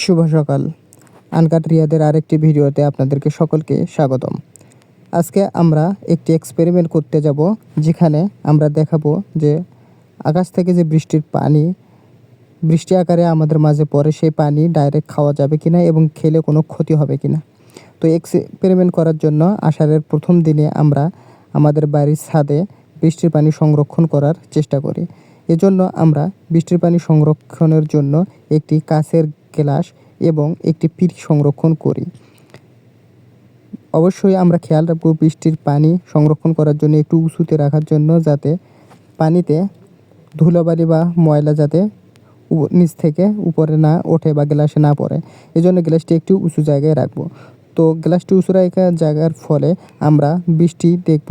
শুভ সকাল। আনকাট রিয়াদের আরেকটি ভিডিওতে আপনাদেরকে সকলকে স্বাগতম। আজকে আমরা একটি এক্সপেরিমেন্ট করতে যাব, যেখানে আমরা দেখাবো যে আকাশ থেকে যে বৃষ্টির পানি, বৃষ্টি আকারে আমাদের মাঝে পড়ে সেই পানি ডাইরেক্ট খাওয়া যাবে কিনা এবং খেলে কোনো ক্ষতি হবে কিনা। তো এক্সপেরিমেন্ট করার জন্য আষাঢ়ের প্রথম দিনে আমরা আমাদের বাড়ির ছাদে বৃষ্টির পানি সংরক্ষণ করার চেষ্টা করি। এজন্য আমরা বৃষ্টির পানি সংরক্ষণের জন্য একটি কাঁচের গ্লাস এবং একটি পিঠ সংরক্ষণ করি। অবশ্যই আমরা খেয়াল রাখব বৃষ্টির পানি সংরক্ষণ করার জন্য একটু উঁচুতে রাখার জন্য যাতে পানিতে ধুলোবালি বা ময়লা যাতে নিচ থেকে উপরে না ওঠে বা গ্লাসে না পড়ে। এই জন্য গ্লাসটি একটু উঁচু জায়গায় রাখব। তো গ্লাসটি উঁচু রাখা জায়গার ফলে আমরা বৃষ্টি দেখব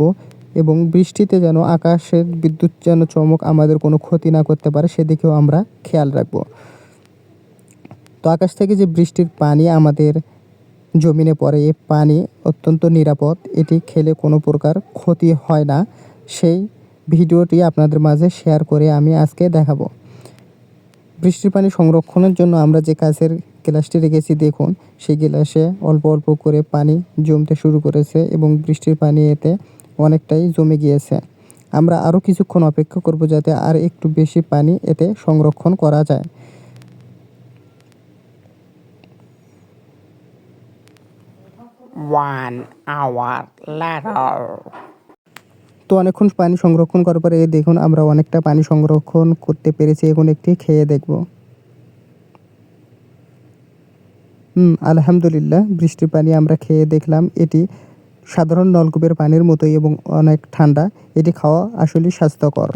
এবং বৃষ্টিতে যেন আকাশের বিদ্যুৎ যেন চমক আমাদের কোনো ক্ষতি না করতে পারে সেদিকেও আমরা খেয়াল রাখব। তো আকাশ থেকে যে বৃষ্টির পানি আমাদের জমিনে পড়ে এই পানি অত্যন্ত নিরাপদ। এটি খেলে কোনো প্রকার ক্ষতি হয় না। সেই ভিডিওটি আপনাদের মাঝে শেয়ার করে আমি আজকে দেখাবো। বৃষ্টির পানি সংরক্ষণের জন্য আমরা যে কাছের গ্লাসটি রেখেছি, দেখুন, সেই গ্লাসে অল্প অল্প করে পানি জমতে শুরু করেছে এবং বৃষ্টির পানি এতে অনেকটাই জমে গিয়েছে। আমরা আরও কিছুক্ষণ অপেক্ষা করব যাতে আর একটু বেশি পানি এতে সংরক্ষণ করা যায়। One hour later. তো অনেকক্ষণ পানি সংরক্ষণ করার পরে দেখুন আমরা অনেকটা পানি সংরক্ষণ করতে পেরেছি, এখন একটি খেয়ে দেখব। হুম, আলহামদুলিল্লাহ, বৃষ্টির পানি আমরা খেয়ে দেখলাম। এটি সাধারণ নলকূপের পানির মতোই এবং অনেক ঠান্ডা। এটি খাওয়া আসলে স্বাস্থ্যকর।